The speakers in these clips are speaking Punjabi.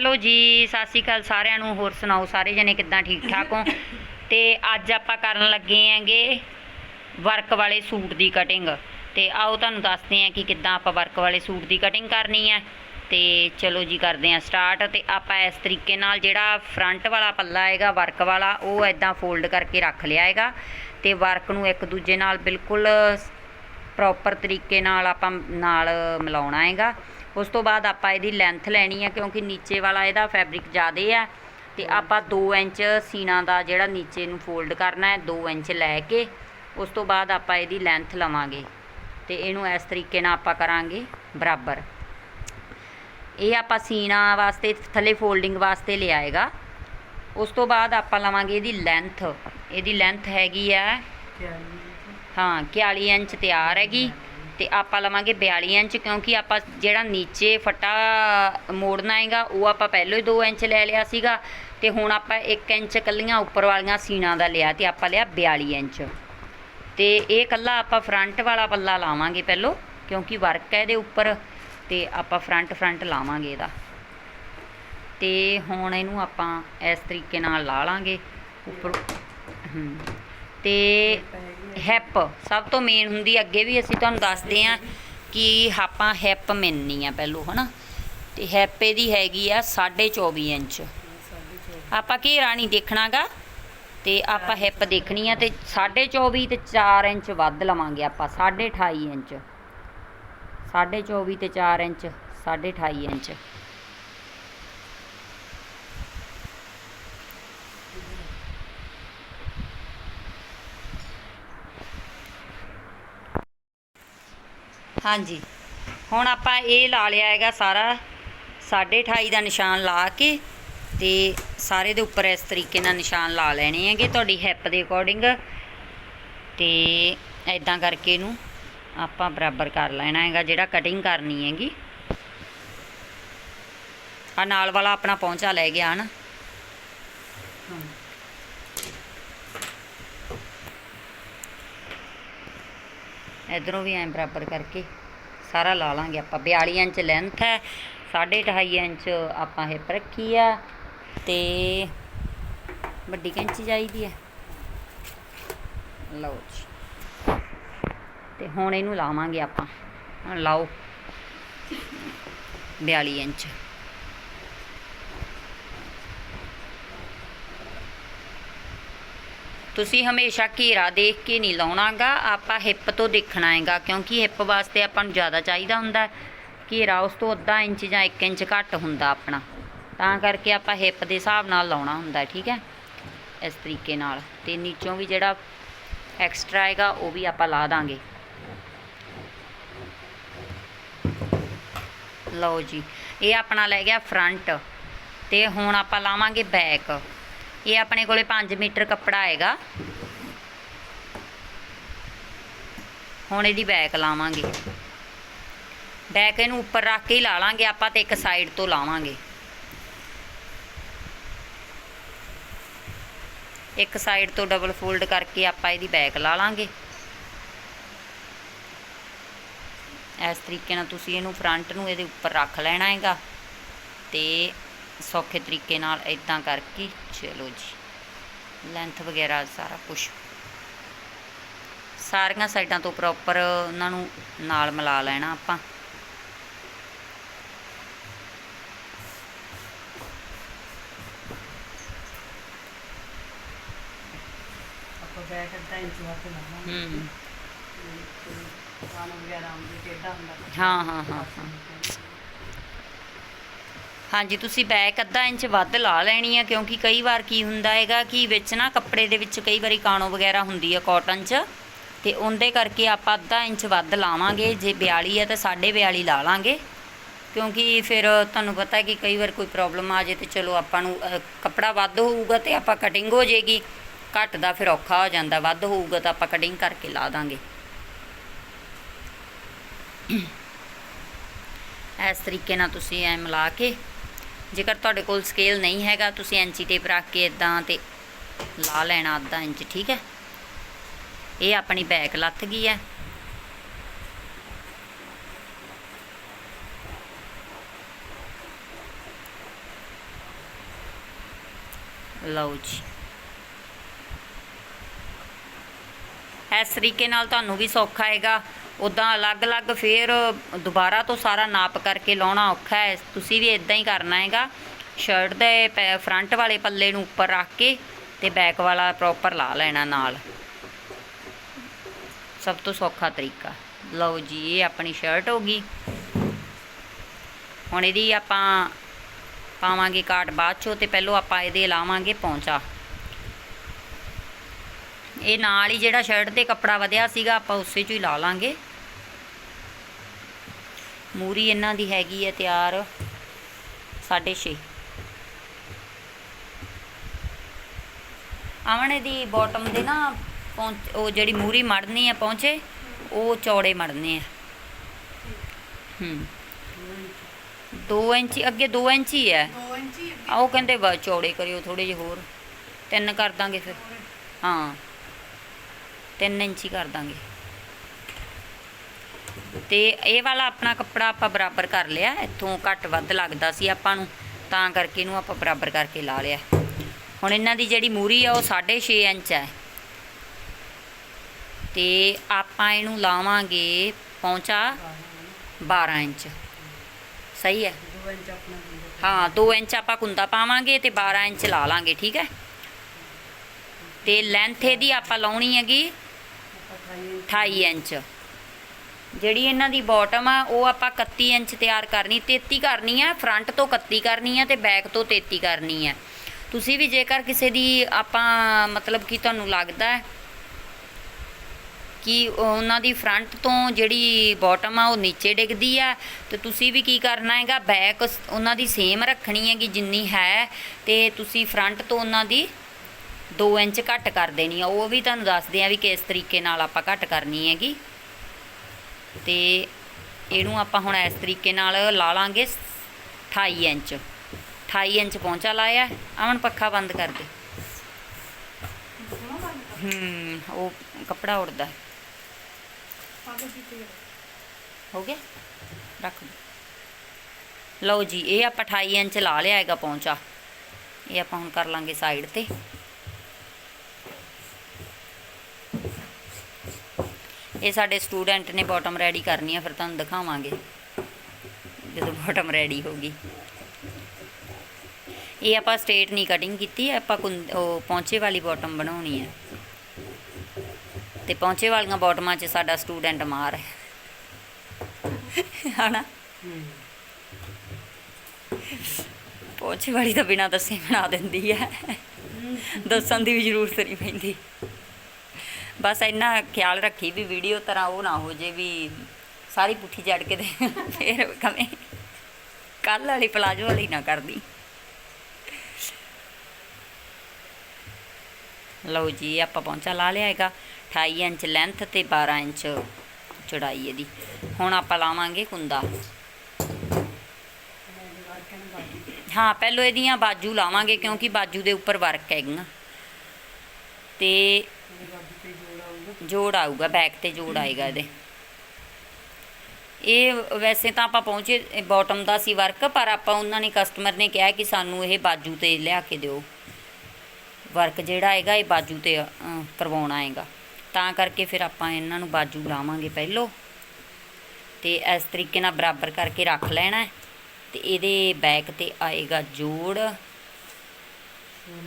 ਹੈਲੋ ਜੀ, ਸਤਿ ਸ਼੍ਰੀ ਅਕਾਲ ਸਾਰਿਆਂ ਨੂੰ, ਹੋਰ ਸੁਣਾਓ ਸਾਰੇ ਜਣੇ ਕਿੱਦਾਂ ਠੀਕ ਠਾਕ ਹੋ? ਤੇ ਅੱਜ ਆਪਾਂ ਕਰਨ ਲੱਗੇ ਆਂਗੇ ਵਰਕ ਵਾਲੇ ਸੂਟ ਦੀ ਕਟਿੰਗ ਤੇ ਆਓ ਤੁਹਾਨੂੰ ਦੱਸਦੇ ਆਂ ਕਿ ਕਿੱਦਾਂ ਆਪਾਂ ਵਰਕ ਵਾਲੇ ਸੂਟ ਦੀ ਕਟਿੰਗ ਕਰਨੀ ਹੈ। ਤੇ ਚਲੋ ਜੀ ਕਰਦੇ ਆਂ ਸਟਾਰਟ ਤੇ ਆਪਾਂ ਇਸ ਤਰੀਕੇ ਨਾਲ ਜਿਹੜਾ ਫਰੰਟ ਵਾਲਾ ਪੱਲਾ ਹੈਗਾ ਵਰਕ ਵਾਲਾ, ਉਹ ਐਦਾਂ ਫੋਲਡ ਕਰਕੇ ਰੱਖ ਲਿਆ ਹੈਗਾ। ਤੇ ਵਰਕ ਨੂੰ ਇੱਕ ਦੂਜੇ ਨਾਲ ਬਿਲਕੁਲ ਪ੍ਰੋਪਰ ਤਰੀਕੇ ਨਾਲ ਆਪਾਂ ਨਾਲ ਮਿਲਾਉਣਾ ਹੈਗਾ। ਉਸ ਤੋਂ ਬਾਅਦ ਆਪਾਂ ਇਹਦੀ ਲੈਂਥ ਲੈਣੀ ਹੈ ਕਿਉਂਕਿ ਨੀਚੇ ਵਾਲਾ ਇਹਦਾ ਫੈਬਰਿਕ ਜ਼ਿਆਦੇ ਆ। ਤੇ ਆਪਾਂ 2 ਇੰਚ ਸੀਨਾ ਦਾ ਜਿਹੜਾ ਨੀਚੇ ਨੂੰ ਫੋਲਡ ਕਰਨਾ ਹੈ 2 ਇੰਚ ਲੈ ਕੇ ਉਸ ਤੋਂ ਬਾਅਦ ਆਪਾਂ ਇਹਦੀ ਲੈਂਥ ਲਵਾਂਗੇ। ਤੇ ਇਹਨੂੰ ਇਸ ਤਰੀਕੇ ਨਾਲ ਆਪਾਂ ਕਰਾਂਗੇ ਬਰਾਬਰ। ਇਹ ਆਪਾਂ ਸੀਨਾ ਵਾਸਤੇ ਥੱਲੇ ਫੋਲਡਿੰਗ ਵਾਸਤੇ ਲਿਆਏਗਾ। ਉਸ ਤੋਂ ਬਾਅਦ ਆਪਾਂ ਲਵਾਂਗੇ ਇਹਦੀ ਲੈਂਥ ਇਹਦੀ ਲੈਂਥ ਹੈਗੀ ਆ ਹਾਂ 41 ਇੰਚ ਤਿਆਰ ਹੈਗੀ। ਤੇ ਆਪਾਂ ਲਵਾਂਗੇ 42 ਇੰਚ ਕਿਉਂਕਿ ਆਪਾਂ ਜਿਹੜਾ ਨੀਚੇ ਫੱਟਾ ਮੋੜਨਾ ਹੈਗਾ ਉਹ ਆਪਾਂ ਪਹਿਲਾਂ ਹੀ 2 ਇੰਚ ਲੈ ਲਿਆ ਸੀਗਾ ਤੇ ਹੁਣ ਆਪਾਂ 1 ਇੰਚ ਕੱਲੀਆਂ ਉੱਪਰ ਵਾਲੀਆਂ ਸੀਨਾ ਦਾ ਲਿਆ ਤੇ ਆਪਾਂ ਲਿਆ 42 ਇੰਚ। ਤੇ ਇਹ ਕੱਲਾ ਆਪਾਂ ਫਰੰਟ ਵਾਲਾ ਪੱਲਾ ਲਾਵਾਂਗੇ ਪਹਿਲੋਂ ਕਿਉਂਕਿ ਵਰਕ ਹੈ ਇਹਦੇ ਉੱਪਰ ਤੇ ਆਪਾਂ ਫਰੰਟ ਫਰੰਟ ਲਾਵਾਂਗੇ ਇਹਦਾ। ਤੇ ਹੁਣ ਇਹਨੂੰ ਆਪਾਂ ਇਸ ਤਰੀਕੇ ਨਾਲ ਲਾ ਲਾਂਗੇ ਉੱਪਰ ਹਮ, ਤੇ ਹੈਪ ਸਭ ਤੋਂ ਮੇਨ ਹੁੰਦੀ ਹੈ, ਅੱਗੇ ਵੀ ਅਸੀਂ ਤੁਹਾਨੂੰ ਦੱਸਦੇ ਹਾਂ ਕਿ ਆਪਾਂ ਹੈਪ ਮਿਲਣੀ ਆ ਪਹਿਲੋਂ ਹਨਾ? ਤੇ ਹੈਪ ਇਹਦੀ ਹੈਗੀ ਆ 24.5 ਇੰਚ। ਆਪਾਂ ਘੇਰਾ ਨਹੀਂ ਦੇਖਣਾਗਾ? ਤੇ ਆਪਾਂ ਹਿੱਪ ਦੇਖਣੀ। ਆ ਤੇ 24.5 ਤੇ 4 ਇੰਚ ਵੱਧ ਲਵਾਂਗੇ ਆਪਾਂ 28.5 ਇੰਚ। 24.5 ਤੇ 4 ਇੰਚ 28.5 ਇੰਚ। ਹਾਂਜੀ। ਹੁਣ ਆਪਾਂ ਇਹ ਲਾ ਲਿਆ ਹੈਗਾ ਸਾਰਾ 28.5 ਦਾ ਨਿਸ਼ਾਨ ਲਾ ਕੇ ਤੇ ਸਾਰੇ ਦੇ ਉੱਪਰ ਇਸ ਤਰੀਕੇ ਨਾਲ ਨਿਸ਼ਾਨ ਲਾ ਲੈਣੇ ਹੈਗੇ ਤੁਹਾਡੀ ਹਿੱਪ ਦੇ ਅਕੋਰਡਿੰਗ ਤੇ ਐਦਾਂ ਕਰਕੇ ਇਹਨੂੰ ਆਪਾਂ ਬਰਾਬਰ ਕਰ ਲੈਣਾ ਹੈਗਾ ਜਿਹੜਾ ਕਟਿੰਗ ਕਰਨੀ ਹੈਗੀ। ਆ ਨਾਲ ਵਾਲਾ ਆਪਣਾ ਪਹੁੰਚਾ ਲੈ ਗਿਆ ਹਨ। ਇਧਰੋਂ ਵੀ ਐਂ ਬਰਾਬਰ ਕਰਕੇ। ਸਾਰਾ ਲਾ ਲਾਂਗੇ। ਆਪਾਂ 42 ਇੰਚ ਲੈਂਥ ਹੈ 2.5 ਇੰਚ ਆਪਾਂ ਹਿੱਪ ਰੱਖੀ ਆ ਤੇ ਵੱਡੀ ਕੈਂਚੀ ਚਾਹੀਦੀ ਹੈ। ਲਓ ਜੀ। ਤੇ ਹੁਣ ਇਹਨੂੰ ਲਾਵਾਂਗੇ ਆਪਾਂ। ਹੁਣ ਲਾਓ 42 ਇੰਚ। ਤੁਸੀਂ ਹਮੇਸ਼ਾ ਘੇਰਾ ਦੇਖ ਕੇ ਨਹੀਂ ਲਾਉਣਾਗਾ, ਆਪਾਂ ਹਿੱਪ ਤੋਂ ਦੇਖਣਾ ਹੈਗਾ, ਕਿਉਂਕਿ ਹਿੱਪ ਵਾਸਤੇ ਆਪਾਂ ਨੂੰ ਜ਼ਿਆਦਾ ਚਾਹੀਦਾ ਹੁੰਦਾ ਘੇਰਾ ਉਸ ਤੋਂ ਅੱਧਾ ਇੰਚ ਜਾਂ 1 ਇੰਚ ਘੱਟ ਹੁੰਦਾ ਆਪਣਾ। ਤਾਂ ਕਰਕੇ ਆਪਾਂ ਹਿੱਪ ਦੇ ਹਿਸਾਬ ਨਾਲ ਲਾਉਣਾ ਹੁੰਦਾ, ਠੀਕ ਹੈ? ਇਸ ਤਰੀਕੇ ਨਾਲ। ਤੇ ਨੀਚੋਂ ਵੀ ਜਿਹੜਾ ਐਕਸਟਰਾ ਹੈਗਾ, ਉਹ ਵੀ ਆਪਾਂ ਲਾ ਦਾਂਗੇ। ਲਓ ਜੀ, ਇਹ ਆਪਣਾ ਲੈ ਗਿਆ ਫਰੰਟ ਤੇ ਹੁਣ ਆਪਾਂ ਲਾਵਾਂਗੇ ਬੈਕ ਇਹ ਆਪਣੇ ਕੋਲੇ 5 ਮੀਟਰ ਕੱਪੜਾ ਹੈਗਾ ਹੁਣ ਇਹਦੀ ਬੈਕ ਲਾਵਾਂਗੇ। ਬੈਕ ਇਹਨੂੰ ਉੱਪਰ ਰੱਖ ਕੇ ਹੀ ਲਾ ਲਾਂਗੇ, ਆਪਾਂ ਤੇ ਇੱਕ ਸਾਈਡ ਤੋਂ ਲਾਵਾਂਗੇ। ਇੱਕ ਸਾਈਡ ਤੋਂ ਡਬਲ ਫੋਲਡ ਕਰਕੇ ਆਪਾਂ ਇਹਦੀ ਬੈਕ ਲਾ ਲਾਂਗੇ। ਇਸ ਤਰੀਕੇ ਨਾਲ ਤੁਸੀਂ ਇਹਨੂੰ ਫਰੰਟ ਨੂੰ ਇਹਦੇ ਉੱਪਰ ਰੱਖ ਲੈਣਾ ਹੈਗਾ ਤੇ ਸੌਖੇ ਤਰੀਕੇ ਨਾਲ ਇਦਾਂ ਕਰਕੇ ਚਲੋ ਜੀ। ਲੈਂਥ ਵਗੈਰਾ ਸਾਰਾ ਕੁਝ ਸਾਰੀਆਂ ਸਾਈਡਾਂ ਤੋਂ ਪ੍ਰੋਪਰ ਉਹਨਾਂ ਨੂੰ ਨਾਲ ਮਿਲਾ ਲੈਣਾ ਆਪਾਂ। ਆਪਾਂ ਬੈਕ ਅੱਧਾ ਇੰਚ ਵੱਧ ਲਾਵਾਂਗੇ। ਹੂੰ। ਕਾਨ ਵਗੈਰਾ ਆਉਂਦੇ ਟੇਡਾ ਹੁੰਦਾ। ਹਾਂ ਹਾਂ ਹਾਂ ਹਾਂ। ਹਾਂਜੀ, ਤੁਸੀਂ ਬੈਕ ਅੱਧਾ ਇੰਚ ਵੱਧ ਲਾ ਲੈਣੀ ਆ, ਕਿਉਂਕਿ ਕਈ ਵਾਰ ਕੀ ਹੁੰਦਾ ਹੈਗਾ ਕਿ ਵਿੱਚ ਨਾ ਕੱਪੜੇ ਦੇ ਵਿੱਚ ਕਈ ਵਾਰੀ ਕਾਣੋ ਵਗੈਰਾ ਹੁੰਦੀ ਆ ਕਾਟਨ 'ਚ, ਤੇ ਉਹਦੇ ਕਰਕੇ ਆਪਾਂ ਅੱਧਾ ਇੰਚ ਵੱਧ ਲਾਵਾਂਗੇ, ਜੇ 42 ਹੈ ਤਾਂ 42.5 ਲਾ ਲਾਂਗੇ। ਕਿਉਂਕਿ ਫਿਰ ਤੁਹਾਨੂੰ ਪਤਾ ਕਿ ਕਈ ਵਾਰ ਕੋਈ ਪ੍ਰੋਬਲਮ ਆ ਜੇ ਤੇ ਚਲੋ ਆਪਾਂ ਨੂੰ ਕੱਪੜਾ ਵੱਧ ਹੋਊਗਾ ਤੇ ਆਪਾਂ ਕਟਿੰਗ ਹੋ ਜਾਏਗੀ ਘੱਟ ਦਾ ਫਿਰ ਔਖਾ ਹੋ ਜਾਂਦਾ, ਵੱਧ ਹੋਊਗਾ ਤਾਂ ਆਪਾਂ ਕਟਿੰਗ ਕਰਕੇ ਲਾ ਦਾਂਗੇ। ਇਸ ਤਰੀਕੇ ਨਾਲ ਤੁਸੀਂ ਐ ਮਿਲਾ ਕੇ ਜੇਕਰ ਤੁਹਾਡੇ ਕੋਲ ਸਕੇਲ ਨਹੀਂ ਹੈਗਾ, ਤੁਸੀਂ ਐਂਚੀ ਟੇਪ ਰੱਖ ਕੇ ਇਦਾਂ ਤੇ ਲਾ ਲੈਣਾ ਅੱਧਾ ਇੰਚ, ਠੀਕ ਹੈ? ਇਹ ਆਪਣੀ ਬੈਕ ਲੱਥ ਗਈ ਹੈ। ਲਓ ਜੀ। ਇਸ ਤਰੀਕੇ ਨਾਲ ਤੁਹਾਨੂੰ ਵੀ ਸੌਖਾ ਹੈਗਾ। ਉਦਾਂ ਅਲੱਗ-ਅਲੱਗ ਫੇਰ ਦੁਬਾਰਾ ਤੋਂ ਸਾਰਾ ਨਾਪ ਕਰਕੇ ਲਾਉਣਾ ਔਖਾ ਹੈ। ਤੁਸੀਂ ਵੀ ਇਦਾਂ ਹੀ ਕਰਨਾ ਹੈਗਾ। ਸ਼ਰਟ ਦੇ ਫਰੰਟ ਵਾਲੇ ਪੱਲੇ ਨੂੰ ਉੱਪਰ ਰੱਖ ਕੇ ਤੇ ਬੈਕ ਵਾਲਾ ਪ੍ਰੋਪਰ ਲਾ ਲੈਣਾ ਨਾਲ। ਸਭ ਤੋਂ ਸੌਖਾ ਤਰੀਕਾ। ਲਓ ਜੀ, ਇਹ ਆਪਣੀ ਸ਼ਰਟ ਹੋ ਗਈ। ਹੁਣ ਇਹਦੀ ਆਪਾਂ ਪਾਵਾਂਗੇ ਕਾਟ ਬਾਅਦ ਚੋਂ ਤੇ ਪਹਿਲੋਂ ਆਪਾਂ ਇਹਦੇ ਲਾਵਾਂਗੇ ਪੌਂਚਾ। ਇਹ ਨਾਲ ਹੀ ਜਿਹੜਾ ਸ਼ਰਟ ਤੇ ਕੱਪੜਾ ਵਧਿਆ ਸੀਗਾ, ਆਪਾਂ ਉਸੇ 'ਚੋਂ ਹੀ ਲਾ ਲਾਂਗੇ। ਮੂਰੀ ਇਹਨਾਂ ਦੀ ਹੈਗੀ ਹੈ ਤਿਆਰ 6.5 ਆਵਣੇ ਦੀ ਬਾਟਮ ਦੇ ਨਾ ਪਹੁੰਚ ਉਹ ਜਿਹੜੀ ਮੂਰੀ ਮੜਨੀ ਆ ਪਹੁੰਚੇ ਉਹ ਚੌੜੇ ਮੜਨੇ ਆ। ਹੂੰ। 2 ਇੰਚ ਅੱਗੇ 2 ਇੰਚ ਹੀ ਹੈ 2 ਇੰਚੀ ਆ ਉਹ ਕਹਿੰਦੇ ਵਾ ਚੌੜੇ ਕਰਿਓ ਥੋੜੇ ਜਿਹੇ ਹੋਰ। ਤਿੰਨ ਕਰ ਦਾਂਗੇ ਫਿਰ। ਹਾਂ। 3 ਇੰਚ ਹੀ ਕਰ ਦਾਂਗੇ। ਤੇ ਇਹ ਵਾਲਾ ਆਪਣਾ ਕੱਪੜਾ ਆਪਾਂ ਬਰਾਬਰ ਕਰ ਲਿਆ ਇੱਥੋਂ ਘੱਟ ਵੱਧ ਲੱਗਦਾ ਸੀ ਆਪਾਂ ਨੂੰ ਤਾਂ ਕਰਕੇ ਇਹਨੂੰ ਆਪਾਂ ਬਰਾਬਰ ਕਰਕੇ ਲਾ ਲਿਆ। ਹੁਣ ਇਹਨਾਂ ਦੀ ਜਿਹੜੀ ਮੂਰੀ ਆ ਉਹ 6.5 ਇੰਚ ਹੈ ਤੇ ਆਪਾਂ ਇਹਨੂੰ ਲਾਵਾਂਗੇ ਪਹੁੰਚਾ 12 ਇੰਚ। ਸਹੀ ਹੈ? 2 ਇੰਚ ਆਪਣਾ ਹਾਂ 2 ਇੰਚ ਆਪਾਂ ਕੁੰਦਾ ਪਾਵਾਂਗੇ ਤੇ 12 ਇੰਚ ਲਾ ਲਾਂਗੇ ਠੀਕ ਹੈ? ਤੇ ਲੈਂਥ ਇਹਦੀ ਆਪਾਂ ਲਾਉਣੀ ਹੈਗੀ ਆਪਾਂ 28 ਇੰਚ। 28 ਇੰਚ। ਜਿਹੜੀ ਇਹਨਾਂ ਦੀ ਬਾਟਮ ਆ, ਉਹ ਆਪਾਂ 31 ਇੰਚ ਤਿਆਰ ਕਰਨੀ 33 ਕਰਨੀ ਹੈ ਫਰੰਟ ਤੋਂ 31 ਕਰਨੀ ਹੈ ਤੇ ਬੈਕ ਤੋਂ 33 ਕਰਨੀ ਹੈ ਤੁਸੀਂ ਵੀ ਜੇਕਰ ਕਿਸੇ ਦੀ ਆਪਾਂ, ਮਤਲਬ ਕਿ ਤੁਹਾਨੂੰ ਲੱਗਦਾ ਹੈ ਕਿ ਉਹਨਾਂ ਦੀ ਫਰੰਟ ਤੋਂ ਜਿਹੜੀ ਬਾਟਮ ਆ, ਉਹ ਨੀਚੇ ਡਿੱਗਦੀ ਆ, ਤੇ ਤੁਸੀਂ ਵੀ ਕੀ ਕਰਨਾ ਹੈਗਾ ਬੈਕ ਉਹਨਾਂ ਦੀ ਸੇਮ ਰੱਖਣੀ ਹੈਗੀ ਜਿੰਨੀ ਹੈ, ਤੇ ਤੁਸੀਂ ਫਰੰਟ ਤੋਂ ਉਹਨਾਂ ਦੀ 2 ਇੰਚ ਘੱਟ ਕਰ ਦੇਣੀ ਆ। ਉਹ ਵੀ ਤੁਹਾਨੂੰ ਦੱਸਦੇ ਆ ਵੀ ਕਿਸ ਤਰੀਕੇ ਨਾਲ ਆਪਾਂ ਘੱਟ ਕਰਨੀ ਹੈਗੀ। ਤੇ ਇਹਨੂੰ ਆਪਾਂ ਹੁਣ ਇਸ ਤਰੀਕੇ ਨਾਲ ਲਾ ਲਾਂਗੇ 28 ਇੰਚ। 28 ਇੰਚ ਪਹੁੰਚਾ ਲਾਇਆ, ਅਮਨ ਪੱਖਾ ਬੰਦ ਕਰ ਦੇ। ਸੋਹਣਾ ਹੂੰ, ਉਹ ਕੱਪੜਾ ਉੜਦਾ। ਹੋ ਗਿਆ? ਰੱਖ ਦਿਓ ਲਓ ਜੀ, ਇਹ ਆਪਾਂ 28 ਇੰਚ ਲਾ ਲਿਆ ਹੈਗਾ ਪਹੁੰਚਾ ਇਹ ਆਪਾਂ ਹੁਣ ਕਰ ਲਾਂਗੇ ਸਾਈਡ ਤੇ। ਇਹ ਸਾਡੇ ਸਟੂਡੈਂਟ ਨੇ ਬਾਟਮ ਰੈਡੀ ਕਰਨੀ ਆ ਫਿਰ ਤੁਹਾਨੂੰ ਦਿਖਾਵਾਂਗੇ ਜਦੋਂ ਬਾਟਮ ਰੈਡੀ ਹੋਗੀ ਇਹ ਆਪਾਂ ਸਟ੍ਰੇਟ ਨਹੀਂ ਕਟਿੰਗ ਕੀਤੀ ਆਪਾਂ ਉਹ ਪੌਂਚੇ ਵਾਲੀ ਬਾਟਮ ਬਣਾਉਣੀ ਹੈ ਤੇ ਪੌਂਚੇ ਵਾਲੀਆਂ ਬਾਟਮਾਂ 'ਚ ਸਾਡਾ ਸਟੂਡੈਂਟ ਮਾਰ ਹੈ। ਹਨਾ? ਹੂੰ ਪੌਂਚੇ ਵਾਲੀ ਤਾਂ ਬਿਨਾਂ ਦੱਸੇ ਬਣਾ ਦਿੰਦੀ ਹੈ। ਦੱਸਣ ਦੀ ਵੀ ਜ਼ਰੂਰਤ ਨਹੀਂ ਪੈਂਦੀ। ਬਸ ਇੰਨਾ ਖਿਆਲ ਰੱਖੀ ਵੀ ਵੀਡੀਓ ਤਰ੍ਹਾਂ ਉਹ ਨਾ ਹੋ ਜੇ ਵੀ ਸਾਰੀ ਪੁੱਠੀ ਜੜ ਕੇ ਦੇ ਫੇਰ ਕਵੇਂ ਕੱਲ ਵਾਲੀ ਪਲਾਜੋ ਵਾਲੀ ਨਾ ਕਰਦੀ। ਲਓ ਜੀ, ਆਪਾਂ ਪਹੁੰਚਾ ਲਾ ਲਿਆ ਹੈਗਾ। 28 ਇੰਚ ਲੈਂਥ ਤੇ 12 ਇੰਚ ਚੜਾਈ ਇਹਦੀ। ਹੁਣ ਆਪਾਂ ਲਾਵਾਂਗੇ ਕੁੰਦਾ। ਹਾਂ, ਪਹਿਲੋਂ ਇਹਦੀਆਂ ਬਾਜੂ ਲਾਵਾਂਗੇ ਕਿਉਂਕਿ ਬਾਜੂ ਦੇ ਉੱਪਰ ਵਰਕ ਹੈਗੀਆਂ। ਤੇ ਤੇ ਜੋੜ ਆਊਗਾ ਬੈਕ ਤੇ ਜੋੜ ਆਏਗਾ ਇਹਦੇ। ਇਹ ਵੈਸੇ ਤਾਂ ਆਪਾਂ ਪਹੁੰਚੇ ਬਾਟਮ ਦਾ ਸੀ ਵਰਕ ਪਰ ਆਪਾਂ ਉਹਨਾਂ ਨੇ ਕਸਟਮਰ ਨੇ ਕਿਹਾ ਕਿ ਸਾਨੂੰ ਇਹ ਬਾਜੂ ਤੇ ਲਿਆ ਕੇ ਦਿਓ। ਵਰਕ ਜਿਹੜਾ ਹੈਗਾ ਇਹ ਬਾਜੂ ਤੇ ਕਰਵਾਉਣਾ ਹੈਗਾ ਤਾਂ ਕਰਕੇ ਫਿਰ ਆਪਾਂ ਇਹਨਾਂ ਨੂੰ ਬਾਜੂ ਲਾਵਾਂਗੇ ਪਹਿਲੋਂ। ਤੇ ਇਸ ਤਰੀਕੇ ਨਾਲ ਬਰਾਬਰ ਕਰਕੇ ਰੱਖ ਲੈਣਾ ਹੈ। ਤੇ ਇਹਦੇ ਬੈਕ ਤੇ ਆਏਗਾ ਜੋੜ।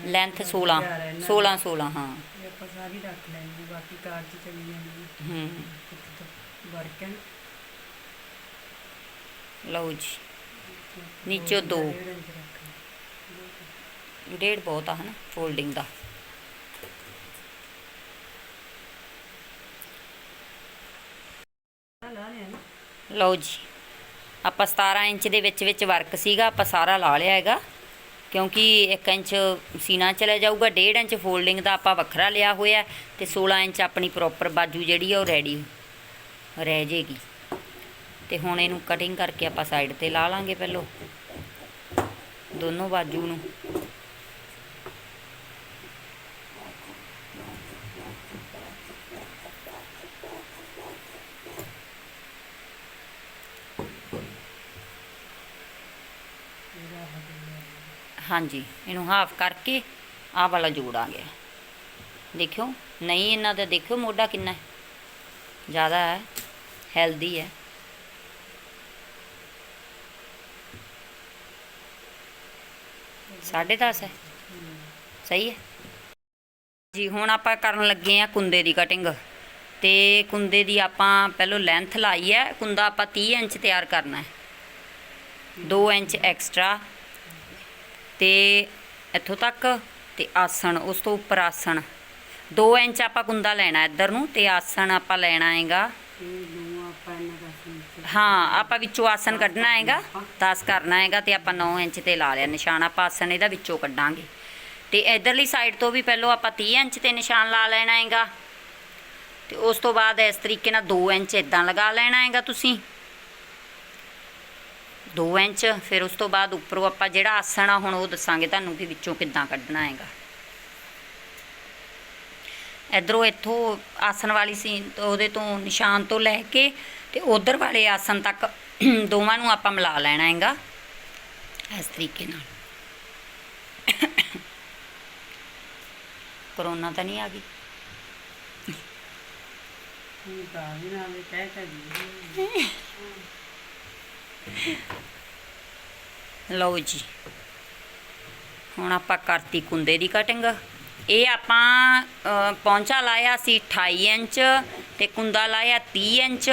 ਲੈਂਥ 16 16 16 ਹਾਂ। ਆਪਾਂ ਸਾਰੀ ਰੱਖ ਲੈਣੀ ਬਾਕੀ ਕਾਰ ਚ ਚਲੀ ਜਾਂਦੀ ਹੂੰ। ਵਰਕ ਹੈ ਲਓ ਜੀ। ਨੀਚੋਂ ਦੋ। ਡੇਢ ਬਹੁਤ ਆ ਹਨਾ ਫੋਲਡਿੰਗ ਦਾ। ਲਓ ਜੀ। ਆਪਾਂ 17 ਇੰਚ ਦੇ ਵਿੱਚ ਵਿੱਚ ਵਰਕ ਸੀਗਾ ਆਪਾਂ ਸਾਰਾ ਲਾ ਲਿਆ ਹੈਗਾ। ਕਿਉਂਕਿ 1 ਇੰਚ ਸੀਨਾ ਚਲਾ ਜਾਊਗਾ 1.5 ਇੰਚ ਫੋਲਡਿੰਗ ਦਾ ਆਪਾਂ ਵੱਖਰਾ ਲਿਆ ਹੋਇਆ ਤੇ 16 ਇੰਚ ਆਪਣੀ ਪ੍ਰੋਪਰ ਬਾਜੂ ਜਿਹੜੀ ਆ ਉਹ ਰੈਡੀ ਰਹਿ ਜੇਗੀ ਤੇ ਹੁਣ ਇਹਨੂੰ ਕਟਿੰਗ ਕਰਕੇ ਆਪਾਂ ਸਾਈਡ ਤੇ ਲਾ ਲਾਂਗੇ ਪਹਿਲੋਂ, ਦੋਨੋਂ ਬਾਜੂ ਨੂੰ। ਹਾਂਜੀ, ਇਹਨੂੰ ਹਾਫ ਕਰਕੇ ਆਹ ਵਾਲਾ ਜੋੜਾਂਗੇ ਦੇਖਿਓ, ਨਹੀਂ ਇਹਨਾਂ ਦਾ ਦੇਖਿਓ ਮੋਢਾ ਕਿੰਨਾ ਹੈ। ਜ਼ਿਆਦਾ ਹੈ ਹੈਲਦੀ ਹੈ। ਸਾਢੇ ਦਸ ਹੈ। ਸਹੀ ਹੈ। ਜੀ, ਹੁਣ ਆਪਾਂ ਕਰਨ ਲੱਗੇ ਆ ਕੁੰਦੇ ਦੀ ਕਟਿੰਗ ਤੇ ਕੁੰਦੇ ਦੀ ਆਪਾਂ ਪਹਿਲਾਂ ਲੈਂਥ ਲਾਈ ਹੈ। ਕੁੰਦਾ ਆਪਾਂ 30 ਇੰਚ ਤਿਆਰ ਕਰਨਾ ਹੈ। 2 ਇੰਚ ਐਕਸਟਰਾ ਤੇ ਇੱਥੋਂ ਤੱਕ ਤੇ ਆਸਣ, ਉਸ ਤੋਂ ਉੱਪਰ ਆਸਣ। 2 ਇੰਚ ਆਪਾਂ ਕੁੰਦਾ ਲੈਣਾ ਇੱਧਰ ਨੂੰ ਤੇ ਆਸਣ ਆਪਾਂ ਲੈਣਾ ਹੈਗਾ। ਹਾਂ, ਆਪਾਂ ਵਿੱਚੋਂ ਆਸਣ ਕੱਢਣਾ ਹੈਗਾ 10 ਕਰਨਾ ਹੈਗਾ ਤੇ ਆਪਾਂ 9 ਇੰਚ ਤੇ ਲਾ ਲਿਆ। ਨਿਸ਼ਾਨ ਆਪਾਂ ਆਸਣ ਇਹਦਾ ਵਿੱਚੋਂ ਕੱਢਾਂਗੇ। ਤੇ ਇਧਰਲੀ ਸਾਈਡ ਤੋਂ ਵੀ ਪਹਿਲਾਂ ਆਪਾਂ 30 ਇੰਚ ਤੇ ਨਿਸ਼ਾਨ ਲਾ ਲੈਣਾ ਹੈਗਾ। ਤੇ ਉਸ ਤੋਂ ਬਾਅਦ ਇਸ ਤਰੀਕੇ ਨਾਲ 2 ਇੰਚ ਇਦਾਂ ਲਗਾ ਲੈਣਾ ਹੈਗਾ ਤੁਸੀਂ। 2 ਇੰਚ, ਫਿਰ ਉਸ ਤੋਂ ਬਾਅਦ ਉੱਪਰੋਂ ਆਪਾਂ ਜਿਹੜਾ ਆਸਣ ਆ, ਹੁਣ ਉਹ ਦੱਸਾਂਗੇ ਤੁਹਾਨੂੰ ਕਿ ਵਿੱਚੋਂ ਕਿੱਦਾਂ ਕੱਢਣਾ ਹੈਗਾ। ਇਧਰੋਂ ਇੱਥੋਂ ਆਸਣ ਵਾਲੀ ਸੀ, ਉਹਦੇ ਤੋਂ ਨਿਸ਼ਾਨ ਤੋਂ ਲੈ ਕੇ ਤੇ ਉਧਰ ਵਾਲੇ ਆਸਣ ਤੱਕ ਦੋਵਾਂ ਨੂੰ ਆਪਾਂ ਮਿਲਾ ਲੈਣਾ ਹੈਗਾ, ਇਸ ਤਰੀਕੇ ਨਾਲ। ਕਰੋਨਾ ਤਾਂ ਨਹੀਂ ਆ ਗਈ। ਇਹ ਤਾਂ ਵੀ ਨਾ ਕਹਿ ਕਹਿ ਦੀ ਲਓ ਜੀ। ਹੁਣ ਆਪਾਂ ਕਰਤੀ ਕੁੰਦੇ ਦੀ ਕਟਿੰਗ ਇਹ ਆਪਾਂ ਅ, ਪੌਂਚਾ ਲਾਇਆ ਸੀ 28 ਇੰਚ ਤੇ ਕੁੰਦਾ ਲਾਇਆ 30 ਇੰਚ।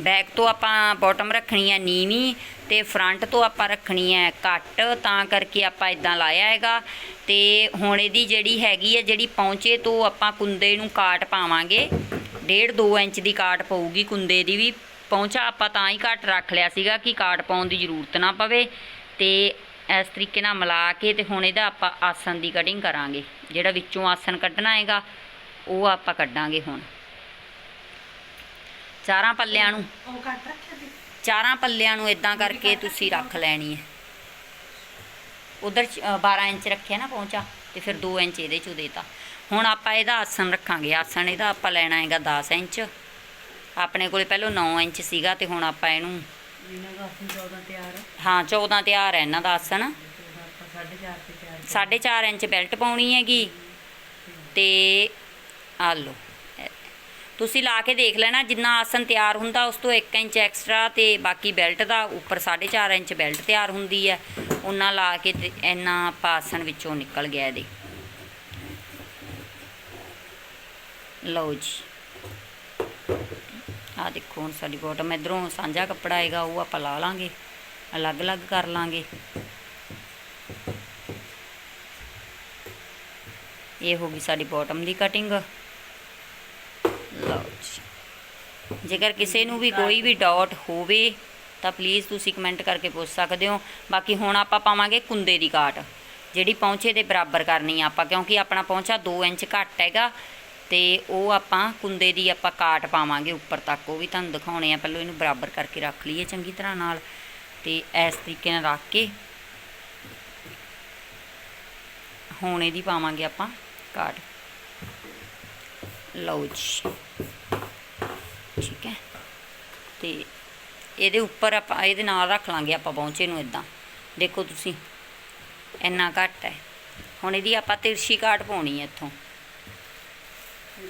ਬੈਕ ਤੋਂ ਆਪਾਂ ਬਾਟਮ ਰੱਖਣੀ ਹੈ ਨੀਵੀਂ ਤੇ ਫਰੰਟ ਤੋਂ ਆਪਾਂ ਰੱਖਣੀ ਹੈ ਕੱਟ ਤਾਂ ਕਰਕੇ ਆਪਾਂ ਇਦਾਂ ਲਾਇਆ ਹੈਗਾ। ਤੇ ਹੁਣ ਇਹਦੀ ਜਿਹੜੀ ਹੈਗੀ ਹੈ ਜਿਹੜੀ ਪੌਂਚੇ ਤੋਂ ਆਪਾਂ ਕੁੰਦੇ ਨੂੰ ਕਾਟ ਪਾਵਾਂਗੇ। 1.5 2 ਇੰਚ ਦੀ ਕਾਟ ਪਊਗੀ ਕੁੰਦੇ ਦੀ ਵੀ। ਪਹੁੰਚਾ ਆਪਾਂ ਤਾਂ ਹੀ ਘੱਟ ਰੱਖ ਲਿਆ ਸੀਗਾ ਕਿ ਕਾਟ ਪਾਉਣ ਦੀ ਜ਼ਰੂਰਤ ਨਾ ਪਵੇ ਤੇ ਇਸ ਤਰੀਕੇ ਨਾਲ ਮਿਲਾ ਕੇ ਤੇ ਹੁਣ ਇਹਦਾ ਆਪਾਂ ਆਸਨ ਦੀ ਕਟਿੰਗ ਕਰਾਂਗੇ। ਜਿਹੜਾ ਵਿੱਚੋਂ ਆਸਨ ਕੱਢਣਾ ਹੈਗਾ ਉਹ ਆਪਾਂ ਕੱਢਾਂਗੇ ਹੁਣ। ਚਾਰਾਂ ਪੱਲਿਆਂ ਨੂੰ। ਉਹ ਕੱਟ ਰੱਖਿਆ ਸੀ। ਚਾਰਾਂ ਪੱਲਿਆਂ ਨੂੰ ਇਦਾਂ ਕਰਕੇ ਤੁਸੀਂ ਰੱਖ ਲੈਣੀ ਹੈ। ਉਧਰ 12 ਇੰਚ ਰੱਖਿਆ ਨਾ ਪਹੁੰਚਾ ਤੇ ਫਿਰ 2 ਇੰਚ ਇਹਦੇ ਚੋਂ ਦੇਤਾ। ਹੁਣ ਆਪਾਂ ਇਹਦਾ ਆਸਨ ਰੱਖਾਂਗੇ। ਆਸਨ ਇਹਦਾ ਆਪਾਂ ਲੈਣਾ ਹੈਗਾ 10 ਇੰਚ। ਆਪਣੇ ਕੋਲੇ ਪਹਿਲਾਂ 9 ਇੰਚ ਸੀਗਾ ਤੇ ਹੁਣ ਆਪਾਂ ਇਹਨੂੰ ਇਹਨਾਂ ਦਾ ਅਸੀਂ 14 ਤਿਆਰ ਹੈ ਹਾਂ 14 ਤਿਆਰ ਹੈ ਇਹਨਾਂ ਦਾ ਆਸਨ 14 ਆਪਾਂ 4.5 ਤੇ ਤਿਆਰ ਕੀਤਾ। 4.5 ਇੰਚ ਬੈਲਟ ਪਾਉਣੀ ਹੈਗੀ ਤੇ ਆ ਲਓ। ਤੁਸੀਂ ਲਾ ਕੇ ਦੇਖ ਲੈਣਾ ਜਿੰਨਾ ਆਸਨ ਤਿਆਰ ਹੁੰਦਾ ਉਸ ਤੋਂ 1 ਇੰਚ ਐਕਸਟਰਾ ਤੇ ਬਾਕੀ ਬੈਲਟ ਦਾ ਉੱਪਰ 4.5 ਇੰਚ ਬੈਲਟ ਤਿਆਰ ਹੁੰਦੀ ਹੈ ਉਹਨਾਂ ਲਾ ਕੇ ਇੰਨਾ ਆਸਨ ਵਿੱਚੋਂ ਨਿਕਲ ਗਿਆ ਇਹਦੇ। ਲਓ ਜੀ। ਆ ਦੇਖੋ ਹੁਣ ਸਾਡੀ ਬੋਟਮ ਇਧਰੋਂ ਸਾਂਝਾ ਕੱਪੜਾ ਆਏਗਾ, ਉਹ ਆਪਾਂ ਲਾ ਲਾਂਗੇ, ਅਲੱਗ-ਅਲੱਗ ਕਰ ਲਾਂਗੇ। ਇਹ ਹੋ ਗਈ ਸਾਡੀ ਬਾਟਮ ਦੀ ਕਟਿੰਗ ਲਓ ਜੀ। ਜੇਕਰ ਕਿਸੇ ਨੂੰ ਵੀ ਕੋਈ ਵੀ ਡਾਊਟ ਹੋਵੇ, ਤਾਂ ਪਲੀਜ਼ ਤੁਸੀਂ ਕਮੈਂਟ ਕਰਕੇ ਪੁੱਛ ਸਕਦੇ ਹੋ। ਬਾਕੀ ਹੁਣ ਆਪਾਂ ਪਾਵਾਂਗੇ ਕੁੰਦੇ ਦੀ ਕਾਟ ਜਿਹੜੀ ਪੌਂਚੇ ਦੇ ਬਰਾਬਰ ਕਰਨੀ ਆ ਆਪਾਂ, ਕਿਉਂਕਿ ਆਪਣਾ ਪੌਂਚਾ 2 ਇੰਚ ਘੱਟ ਹੈਗਾ। ਤੇ ਉਹ ਆਪਾਂ ਕੁੰਦੇ ਦੀ ਆਪਾਂ ਕਾਟ ਪਾਵਾਂਗੇ ਉੱਪਰ ਤੱਕ, ਉਹ ਵੀ ਤੁਹਾਨੂੰ ਦਿਖਾਉਣੇ ਆ, ਪਹਿਲਾਂ ਇਹਨੂੰ ਬਰਾਬਰ ਕਰਕੇ ਰੱਖ ਲਈਏ ਚੰਗੀ ਤਰ੍ਹਾਂ ਨਾਲ ਤੇ ਇਸ ਤਰੀਕੇ ਨਾਲ ਰੱਖ ਕੇ ਹੁਣ ਇਹਦੀ ਪਾਵਾਂਗੇ ਆਪਾਂ ਕਾਟ। ਲਓ ਜੀ। ਠੀਕ ਹੈ। ਤੇ ਇਹਦੇ ਉੱਪਰ ਆਪਾਂ ਇਹਦੇ ਨਾਲ ਰੱਖ ਲਾਂਗੇ ਆਪਾਂ ਪਹੁੰਚੇ ਨੂੰ ਇਦਾਂ ਦੇਖੋ ਤੁਸੀਂ, ਇੰਨਾ ਘੱਟ ਹੈ। ਹੁਣ ਇਹਦੀ ਆਪਾਂ ਤਿਰਛੀ ਕਾਟ ਪਾਉਣੀ ਹੈ ਇੱਥੋਂ।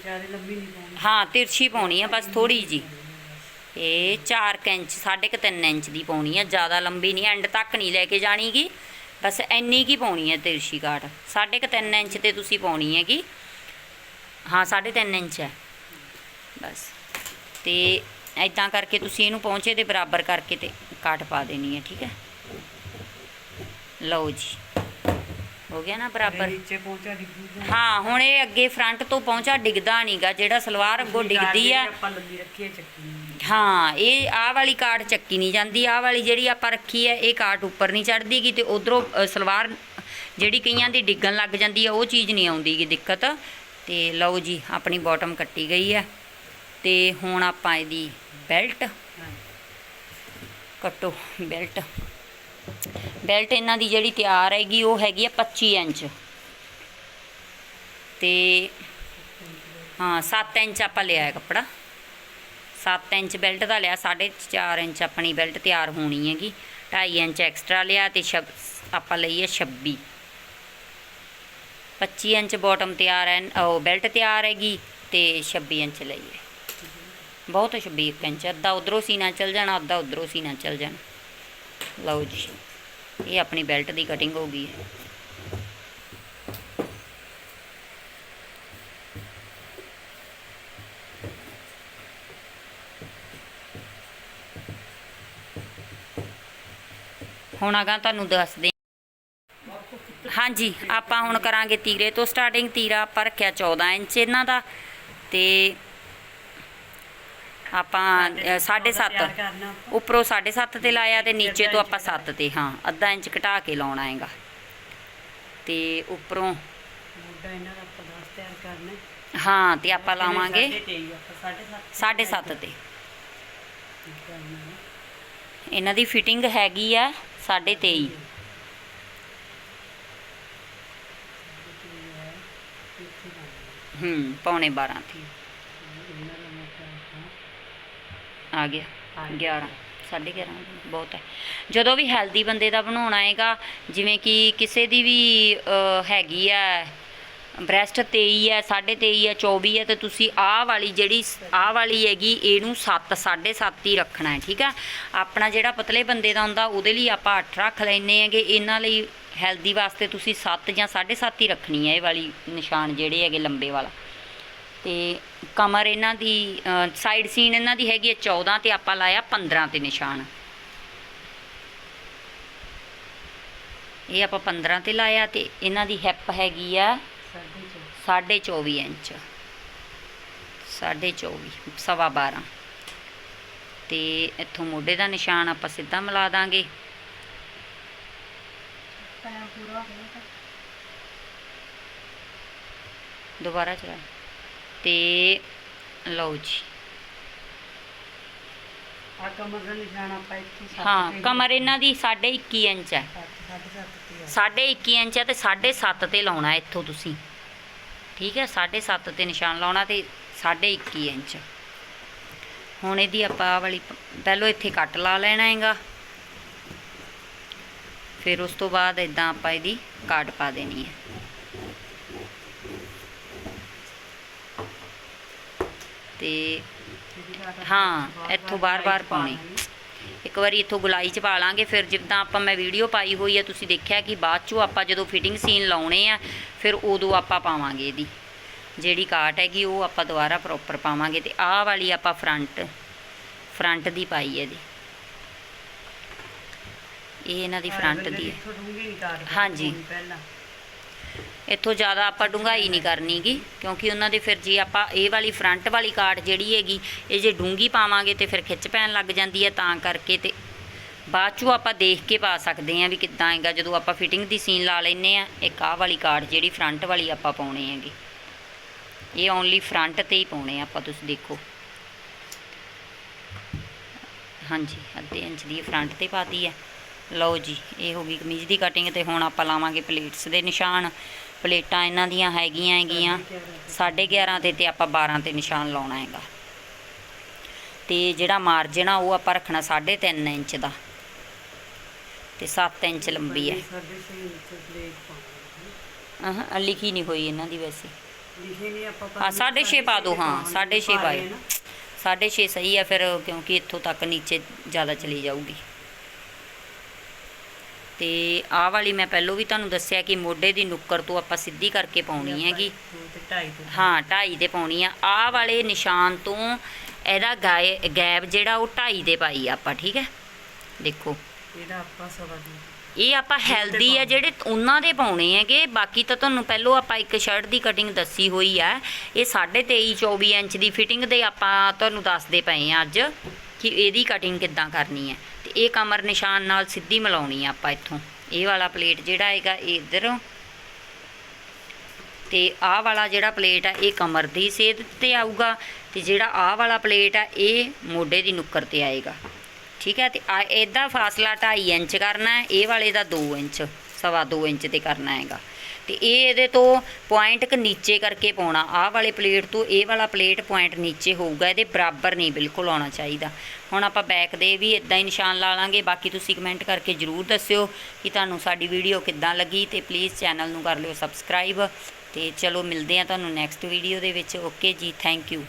ਜ਼ਿਆਦਾ ਲੰਬੀ ਨਹੀਂ ਪਾਉਣੀ। ਹਾਂ, ਤਿਰਛੀ ਪਾਉਣੀ ਆ, ਬਸ ਥੋੜੀ ਜੀ ਇਹ 4 ਇੰਚ 3.5 ਇੰਚ ਦੀ ਪਾਉਣੀ ਆ, ਜ਼ਿਆਦਾ ਲੰਬੀ ਨਹੀਂ, ਐਂਡ ਤੱਕ ਨਹੀਂ ਲੈ ਕੇ ਜਾਣੀਗੀ ਬਸ ਇੰਨੀ ਕੀ ਪਾਉਣੀ ਹੈ ਤਿਰਛੀ ਕਾਟ 3.5 ਇੰਚ ਤੇ ਤੁਸੀਂ ਪਾਉਣੀ ਹੈਗੀ। ਹਾਂ 3.5 ਇੰਚ ਹੈ। ਬਸ। ਤੇ ਇਦਾਂ ਕਰਕੇ ਤੁਸੀਂ ਇਹਨੂੰ ਪਹੁੰਚੇ ਦੇ ਬਰਾਬਰ ਕਰਕੇ ਤੇ ਕਾਟ ਪਾ ਦੇਣੀ ਹੈ, ਠੀਕ ਹੈ? ਲਓ ਜੀ। ਹੋ ਗਿਆ ਨਾ ਬਰਾਬਰ। ਨੀਚੇ ਪਹੁੰਚਾ ਡਿੱਗੂਗਾ ਹਾਂ ਹੁਣ ਇਹ ਅੱਗੇ ਫਰੰਟ ਤੋਂ ਪਹੁੰਚਾ ਡਿੱਗਦਾ ਨਹੀਂਗਾ ਜਿਹੜਾ ਸਲਵਾਰ ਅੱਗੋਂ ਡਿੱਗਦੀ ਆ। ਆਪਾਂ ਲੰਬੀ ਰੱਖੀ ਹੈ ਚੱਕੀ ਨੂੰ। ਹਾਂ ਇਹ ਆਹ ਵਾਲੀ ਕਾਟ ਚੱਕੀ ਨਹੀਂ ਜਾਂਦੀ। ਆਹ ਵਾਲੀ ਜਿਹੜੀ ਆਪਾਂ ਰੱਖੀ ਹੈ ਇਹ ਕਾਟ ਉੱਪਰ ਨਹੀਂ ਚੜਦੀਗੀ ਤੇ ਉਧਰੋਂ ਸਲਵਾਰ ਜਿਹੜੀ ਕਈਆਂ ਦੀ ਡਿੱਗਣ ਲੱਗ ਜਾਂਦੀ ਆ ਉਹ ਚੀਜ਼ ਨਹੀਂ ਆਉਂਦੀਗੀ ਦਿੱਕਤ। ਤੇ ਲਓ ਜੀ ਆਪਣੀ ਬਾਟਮ ਕੱਟੀ ਗਈ ਹੈ ਤੇ ਹੁਣ ਆਪਾਂ ਇਹਦੀ ਬੈਲਟ ਕੱਟੋ ਬੈਲਟ ਬੈਲਟ ਇਹਨਾਂ ਦੀ ਜਿਹੜੀ ਤਿਆਰ ਹੈਗੀ, ਉਹ ਹੈਗੀ ਆ 25 ਇੰਚ। ਤੇ ਹਾਂ 7 ਇੰਚ ਆਪਾਂ ਲਿਆ ਹੈ ਕੱਪੜਾ। 7 ਇੰਚ ਬੈਲਟ ਦਾ ਲਿਆ 4.5 ਇੰਚ ਆਪਣੀ ਬੈਲਟ ਤਿਆਰ ਹੋਣੀ ਹੈਗੀ। 2.5 ਇੰਚ ਐਕਸਟਰਾ ਲਿਆ ਤੇ ਛਬ, ਆਪਾਂ ਲਈ ਹੈ 26 25 ਇੰਚ ਬਾਟਮ ਤਿਆਰ ਹੈ, ਉਹ ਬੈਲਟ ਤਿਆਰ ਹੈਗੀ ਤੇ 26 ਇੰਚ ਲਈ ਹੈ। ਬਹੁਤ 26 ਇੱਕ ਇੰਚ, ਅੱਧਾ ਉਧਰੋਂ ਸੀਨਾ ਚੱਲ ਜਾਣਾ, ਅੱਧਾ ਉਧਰੋਂ ਸੀਨਾ ਚੱਲ ਜਾਣਾ। ਲਓ ਜੀ। ਇਹ ਆਪਣੀ ਬੈਲਟ ਦੀ ਕਟਿੰਗ ਹੋ ਗਈ ਹੈ। ਹੁਣ ਅਗਾ ਤੁਹਾਨੂੰ ਦੱਸਦੇ ਹਾਂਜੀ, ਆਪਾਂ ਹੁਣ ਕਰਾਂਗੇ ਤੀਰੇ, ਤੋਂ ਸਟਾਰਟਿੰਗ ਤੀਰਾ ਆਪਾਂ ਰੱਖਿਆ 14 ਇੰਚ ਇਹਨਾਂ ਦਾ ਤੇ ਆਪਾਂ 7.5 ਤਿਆਰ ਕਰਨਾ ਆਪਾਂ। ਉੱਪਰੋਂ 7.5 ਤੇ ਲਾਇਆ ਤੇ ਨੀਚੇ ਤੋਂ ਆਪਾਂ 7 ਤੇ ਹਾਂ ਅੱਧਾ ਇੰਚ ਘਟਾ ਕੇ ਲਾਉਣਾ ਹੈਗਾ ਤੇ ਉੱਪਰੋਂ ਮੋਢਾ ਇਹਨਾਂ ਦਾ ਆਪਾਂ ਦਸ ਤਿਆਰ ਕਰਨਾ ਹੈ। ਤੇ ਆਪਾਂ ਲਾਵਾਂਗੇ ਸਾਢੇ ਤੇਈ ਆਪਾਂ ਸਾਢੇ ਸੱਤ 7.5 ਤੇ। ਇਹਨਾਂ ਦੀ ਫਿਟਿੰਗ ਹੈਗੀ ਆ 23.5 ਤੇ ਇਹ ਹੈ, ਇੱਥੇ ਲਾਉਣਾ ਹੈ। ਹੂੰ ਪੌਣੇ 12 ਤੇ ਇਹਨਾਂ ਦਾ ਮੋਢਾ ਆਪਾਂ ਆ ਗਿਆ ਆ 11 11.5 ਬਹੁਤ ਹੈ। ਜਦੋਂ ਵੀ ਹੈਲਦੀ ਬੰਦੇ ਦਾ ਬਣਾਉਣਾ ਹੈਗਾ, ਜਿਵੇਂ ਕਿ ਕਿਸੇ ਦੀ ਵੀ ਹੈਗੀ ਆ ਬ੍ਰੈਸਟ 23 ਹੈ 23.5 ਹੈ 24 ਹੈ, ਤੇ ਤੁਸੀਂ ਆਹ ਵਾਲੀ ਜਿਹੜੀ ਆਹ ਵਾਲੀ ਹੈਗੀ, ਇਹਨੂੰ 7 7.5 ਹੀ ਰੱਖਣਾ ਹੈ, ਠੀਕ ਆ? ਆਪਣਾ ਜਿਹੜਾ ਪਤਲੇ ਬੰਦੇ ਦਾ ਹੁੰਦਾ, ਉਹਦੇ ਲਈ ਆਪਾਂ 8 ਰੱਖ ਲੈਨੇ ਹੈਗੇ। ਇਹਨਾਂ ਲਈ ਹੈਲਦੀ ਵਾਸਤੇ ਤੁਸੀਂ 7 ਜਾਂ 7.5 ਹੀ ਰੱਖਣੀ ਹੈ, ਇਹ ਵਾਲੀ ਨਿਸ਼ਾਨ ਜਿਹੜੇ ਹੈਗੇ ਲੰਬੇ ਵਾਲਾ। ਤੇ ਕਮਰ ਇਹਨਾਂ ਦੀ ਸਾਈਡ ਸੀਨ ਇਹਨਾਂ ਦੀ ਹੈਗੀ ਹੈ 14 ਤੇ ਆਪਾਂ ਲਾਇਆ 15 ਤੇ ਨਿਸ਼ਾਨ। ਇਹ ਆਪਾਂ 15 ਤੇ ਲਾਇਆ ਤੇ ਇਹਨਾਂ ਦੀ ਹਿੱਪ ਹੈਗੀ ਆ ਸਾਢੇ ਚੌ 24 ਇੰਚ 24 ਸਵਾ 12 ਤੇ ਇੱਥੋਂ ਮੋਢੇ ਦਾ ਨਿਸ਼ਾਨ ਆਪਾਂ ਸਿੱਧਾ ਮਿਲਾ ਦਾਂਗੇ। ਦੁਬਾਰਾ ਚਲਾ ਤੇ ਲਓ ਜੀ। ਆ ਕਮਰ ਦਾ ਨਿਸ਼ਾਨ ਆਪਾਂ ਇੱਥੇ ਸੱਤ ਹਾਂ ਤੇ ਕਮਰ ਇਹਨਾਂ ਦੀ 21 ਇੰਚ ਹੈ। ਸੱਤ ਸਾਢੇ ਸੱਤ ਤੇ ਆ। ਸਾਢੇ 21 ਇੰਚ ਹੈ ਤੇ ਸਾਢੇ 7 ਤੇ ਲਾਉਣਾ ਇੱਥੋਂ ਤੁਸੀਂ। ਠੀਕ ਹੈ ਸਾਢੇ 7 ਤੇ ਨਿਸ਼ਾਨ ਲਾਉਣਾ ਤੇ ਸਾਢੇ 21 ਇੰਚ। ਹੁਣ ਇਹਦੀ ਆਪਾਂ ਆਹ ਵਾਲੀ ਪ- ਪਹਿਲੋਂ ਇੱਥੇ ਕੱਟ ਲਾ ਲੈਣਾ ਹੈਗਾ। ਫਿਰ ਉਸ ਤੋਂ ਬਾਅਦ ਇਦਾਂ ਆਪਾਂ ਇਹਦੀ ਕਾਟ ਪਾ ਦੇਣੀ ਹੈ। ਤੇ ਹਾਂ, ਇੱਥੋਂ ਬਾਰ-ਬਾਰ ਪਾਉਣੀ। ਇੱਕ ਵਾਰੀ ਇੱਥੋਂ ਗੁਲਾਈ ਚ ਪਾ ਲਾਂਗੇ ਫਿਰ ਜਿੱਦਾਂ ਆਪਾਂ ਮੈਂ ਵੀਡੀਓ ਪਾਈ ਹੋਈ ਆ ਤੁਸੀਂ ਦੇਖਿਆ ਕਿ ਬਾਅਦ ਚੋਂ ਆਪਾਂ ਜਦੋਂ ਫਿਟਿੰਗ ਸੀਨ ਲਾਉਣੇ ਆ ਫਿਰ ਉਦੋਂ ਆਪਾਂ ਪਾਵਾਂਗੇ ਇਹਦੀ ਜਿਹੜੀ ਕਾਟ ਹੈਗੀ ਉਹ ਆਪਾਂ ਦੁਬਾਰਾ ਪ੍ਰੋਪਰ ਪਾਵਾਂਗੇ ਤੇ ਆਹ ਵਾਲੀ ਆਪਾਂ ਫਰੰਟ ਫਰੰਟ ਦੀ ਪਾਈ ਹੈ ਇਹਦੀ ਇਹ ਇਹਨਾਂ ਦੀ ਫਰੰਟ ਦੀ ਹੈ ਹਾਂਜੀ। ਇੱਥੋਂ ਜ਼ਿਆਦਾ ਆਪਾਂ ਡੂੰਘਾਈ ਨਹੀਂ ਕਰਨੀਗੀ ਕਿਉਂਕਿ ਉਹਨਾਂ ਦੇ ਫਿਰ ਜੇ ਆਪਾਂ ਇਹ ਵਾਲੀ ਫਰੰਟ ਵਾਲੀ ਕਾਟ ਜਿਹੜੀ ਹੈਗੀ, ਇਹ ਜੇ ਡੂੰਘੀ ਪਾਵਾਂਗੇ ਤੇ ਫਿਰ ਖਿੱਚ ਪੈਣ ਲੱਗ ਜਾਂਦੀ ਹੈ ਤਾਂ ਕਰਕੇ ਤੇ ਬਾਅਦ ਚੋਂ ਆਪਾਂ ਦੇਖ ਕੇ ਪਾ ਸਕਦੇ ਹਾਂ ਵੀ ਕਿੱਦਾਂ ਹੈਗਾ। ਜਦੋਂ ਆਪਾਂ ਫਿਟਿੰਗ ਦੀ ਸੀਨ ਲਾ ਲੈਨੇ ਆ ਇੱਕ ਆਹ ਵਾਲੀ ਕਾਟ ਜਿਹੜੀ ਫਰੰਟ ਵਾਲੀ ਆਪਾਂ ਪਾਉਣੇ ਹੈਗੇ। ਇਹ ਓਨਲੀ ਫਰੰਟ ਤੇ ਹੀ ਪਾਉਣੇ ਆ ਆਪਾਂ, ਤੁਸੀਂ ਦੇਖੋ। ਹਾਂਜੀ, ਅੱਧੇ ਇੰਚ ਦੀ ਫਰੰਟ ਤੇ ਪਾਤੀ ਹੈ। ਲਓ ਜੀ, ਇਹ ਹੋ ਗਈ ਕਮੀਜ਼ ਦੀ ਕਟਿੰਗ ਤੇ ਹੁਣ ਆਪਾਂ ਲਾਵਾਂਗੇ ਪਲੇਟਸ ਦੇ ਨਿਸ਼ਾਨ। ਪਲੇਟਾਂ ਇਹਨਾਂ ਦੀਆਂ ਹੈਗੀਆਂ ਹੈਗੀਆਂ। 11.5 ਤੇ ਤੇ ਆਪਾਂ 12 ਤੇ ਨਿਸ਼ਾਨ ਲਾਉਣਾ ਹੈਗਾ। ਤੇ ਜਿਹੜਾ ਮਾਰਜਨ ਆ, ਉਹ ਆਪਾਂ ਰੱਖਣਾ 3.5 ਇੰਚ ਦਾ। ਤੇ 7 ਇੰਚ ਲੰਬੀ ਹੈ। ਸਾਡੇ ਸੇ ਇੰਚ ਪਲੇਟ ਪਾਉਣੀ ਅਹ, ਲਿਖੀ ਨਹੀਂ ਹੋਈ ਇਹਨਾਂ ਦੀ ਵੈਸੇ। ਲਿਖੇ ਨਹੀਂ ਆਪਾਂ ਹਾਂ 6.5 ਪਾ ਦਿਓ ਹਾਂ 6.5 ਪਾ ਰਹੇ ਪਾਇਓ। ਨਾ। 6.5 ਸਹੀ ਹੈ ਫਿਰ ਕਿਉਂਕਿ ਇੱਥੋਂ ਤੱਕ ਨੀਚੇ ਜ਼ਿਆਦਾ ਚਲੀ ਜਾਊਗੀ। ਤੇ ਆਹ ਵਾਲੀ ਮੈਂ ਪਹਿਲਾਂ ਵੀ ਤੁਹਾਨੂੰ ਦੱਸਿਆ ਕਿ ਮੋਢੇ ਦੀ ਨੁੱਕਰ ਤੋਂ ਆਪਾਂ ਸਿੱਧੀ ਕਰਕੇ ਪਾਉਣੀ ਹੈਗੀ। ਦੋ ਹਾਂ ਢਾਈ ਤੇ ਪਾਉਣੀ ਆ। ਆਹ ਵਾਲੇ ਨਿਸ਼ਾਨ ਤੋਂ ਇਹਦਾ ਗੈਪ ਜਿਹੜਾ ਉਹ ਢਾਈ ਤੇ ਪਾਈ ਆਪਾਂ ਠੀਕ ਹੈ? ਦੇਖੋ। ਇਹਦਾ ਆਪਾਂ ਸਵਾ ਦੋ। ਇਹ ਆਪਾਂ ਹੈਲਦੀ ਆ ਜਿਹੜੇ ਉਹਨਾਂ ਦੇ ਪਾਉਣੇ ਹੈਗੇ। ਬਾਕੀ ਤਾਂ ਤੁਹਾਨੂੰ ਪਹਿਲੋਂ ਆਪਾਂ ਇੱਕ ਸ਼ਰਟ ਦੀ ਕਟਿੰਗ ਦੱਸੀ ਹੋਈ ਆ। ਇਹ 23.5 24 ਇੰਚ ਦੀ ਫਿਟਿੰਗ ਦੇ ਆਪਾਂ ਤੁਹਾਨੂੰ ਦੱਸਦੇ ਪਏ ਆ ਅੱਜ ਕਿ ਇਹਦੀ ਕਟਿੰਗ ਕਿੱਦਾਂ ਕਰਨੀ ਹੈ। ਇਹ ਕਮਰ ਨਿਸ਼ਾਨ ਨਾਲ ਸਿੱਧੀ ਮਿਲਾਉਣੀ ਆ ਆਪਾਂ ਇੱਥੋਂ। ਇਹ ਵਾਲਾ ਪਲੇਟ ਜਿਹੜਾ ਹੈਗਾ ਇਹ ਇੱਧਰ। ਤੇ ਆਹ ਵਾਲਾ ਜਿਹੜਾ ਪਲੇਟ ਆ, ਇਹ ਕਮਰ ਦੀ ਸੇਧ ਤੇ ਆਊਗਾ ਤੇ ਜਿਹੜਾ ਆਹ ਵਾਲਾ ਪਲੇਟ ਆ, ਇਹ ਮੋਢੇ ਦੀ ਨੁੱਕਰ ਤੇ ਆਏਗਾ। ਠੀਕ ਹੈ ਤੇ ਆ ਇਹਦਾ ਫਾਸਲਾ 2.5 ਇੰਚ ਕਰਨਾ ਹੈ ਇਹ ਵਾਲੇ ਦਾ 2 ਇੰਚ, ਸਵਾ 2 ਇੰਚ ਤੇ ਕਰਨਾ ਹੈਗਾ। ਤੇ ਇਹ ਇਹਦੇ ਤੋਂ ਪੁਆਇੰਟ ਕ ਨੀਚੇ ਕਰਕੇ ਪਾਉਣਾ। ਆਹ ਵਾਲੇ ਪਲੇਟ ਤੋਂ ਇਹ ਵਾਲਾ ਪਲੇਟ ਪੁਆਇੰਟ ਨੀਚੇ ਹੋਊਗਾ, ਇਹਦੇ ਬਰਾਬਰ ਨਹੀਂ ਬਿਲਕੁਲ ਆਉਣਾ ਚਾਹੀਦਾ। ਹੁਣ ਆਪਾਂ ਬੈਕ ਦੇ ਵੀ ਇਦਾਂ ਹੀ ਨਿਸ਼ਾਨ ਲਾ ਲਾਂਗੇ। ਬਾਕੀ ਤੁਸੀਂ ਕਮੈਂਟ ਕਰਕੇ ਜਰੂਰ ਦੱਸਿਓ ਕਿ ਤੁਹਾਨੂੰ ਸਾਡੀ ਵੀਡੀਓ ਕਿੱਦਾਂ ਲੱਗੀ ਤੇ ਪਲੀਜ਼ ਚੈਨਲ ਨੂੰ ਕਰ ਲਿਓ ਸਬਸਕ੍ਰਾਈਬ ਤੇ ਚਲੋ ਮਿਲਦੇ ਆ ਤੁਹਾਨੂੰ ਨੈਕਸਟ ਵੀਡੀਓ ਦੇ ਵਿੱਚ। ਓਕੇ ਜੀ ਥੈਂਕ ਯੂ